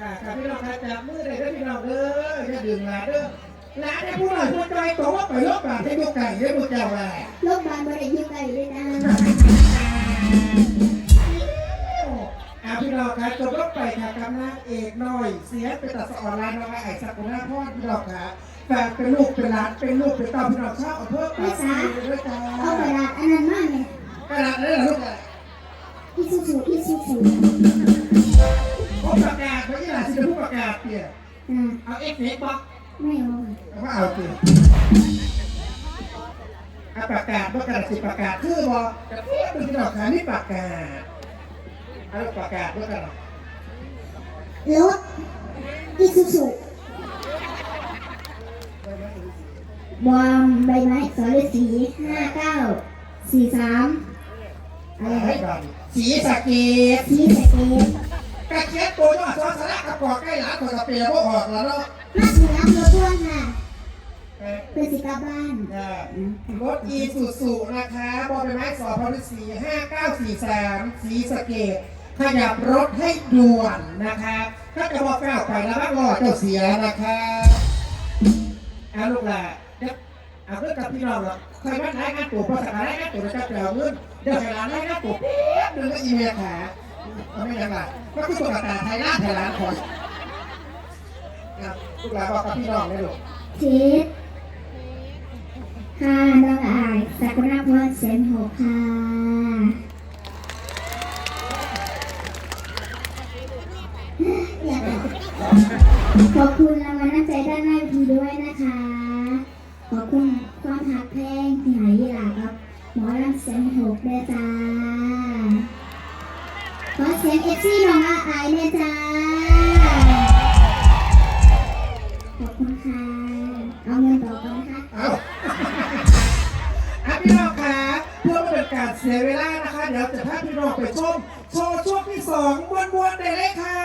ค่ะค่ะพี่น้องค่ะจับมือเลยเด้อพี่น้องเด้ออย่าดื่มหลาเด้อหลาเนี่ยผู้หน่อยผู้ใจโตว่าไปลกบาทให้ยกไก่ให้พวกเจ้าว่าโรคบาลบริยุไก่เลยนะอาพี่น้องค่ะจบลงไปค่ะกำลังเอกน่อย เสียเป็นตัดสะออนไลน์นะคะไอ้สักกุณาพ่อพี่น้องค่ะแฟนเป็นลูกเป็นหลานเป็นลูกเป็นเต้าพี่น้องชอบเอาเพิ่มมาซีด้วยจ้าเอากระดาษอันนั้นมากเนี่ยกระดาษนี่เหรอลูกอะอีซูซูอีซูซู เป็นผู้ประกาศเปลี่ยนอ่าเอาเอ็กเอ็กบอกไม่เอาเอาว่าเอาเปลี่ยนเอาประกาศว่ากระดาษสิประกาศคือบอกจะเพี้ยนเป็นพี่น้องค่ะนี่ประกาศเอาประกาศด้วยกันรถอีซูซูบอมใบไม้สรสีห้าเก้าสี่สามอะไรให้ก่อนสีสะเกตสีสะเกตก ระเทียมตัวย่อซอสละกระปอกใกล้หลานตัวกระเปียบ่ออกแล้วเนาะมาถึงรับรถด้วนค่ะเอ่อเพื่อสิกลับบ้านเอ่อรถอีสุสุนะคะบอใบไม้สอพฤษีห้าเก้าสี่สามสีสะเกตขยับรถให้ด่วนนะคะถ้าจะบอกก้าวไปแล้วบ้างรอเจ้าเสียนะคะเอาลูกหล่ะเดี๋ยวเอาเพื่อกับพี่น้องหรอกใครว่าไหนกันตัวภาษาไหนกันตัวจะเปล่าเงินเดี๋ยวใครร้านไหนกันตัวเป๊ะเดินก็อีเมลขา เอาไม่ยังไงก็คือตัวตาไทยร้านไทยร้านคนลูกหลานบอกกับพี่น้องเลยลูกจิตค่ะน้องอายสักุณาพรเซนหกค่ะขอบคุณรางวัลน้ำใจด้านหน้าพีด้วยนะคะ ขอบคุณความหักแพงที่หายหลาครับ หมอลำเซนหกด้วยจ้า สียงเอฟซีน้องอาอายเลจ้า ขอบคุณค่ะ เอาเงินต่อกันค่ะคอาอะพี่น้องคะเพื่อไม่ให้การเสียเวลานะคะ เดี๋ยวจะพาพี่น้องไปชมโชว์ช่วงที่สองบ้วนๆได้เลยค่ะ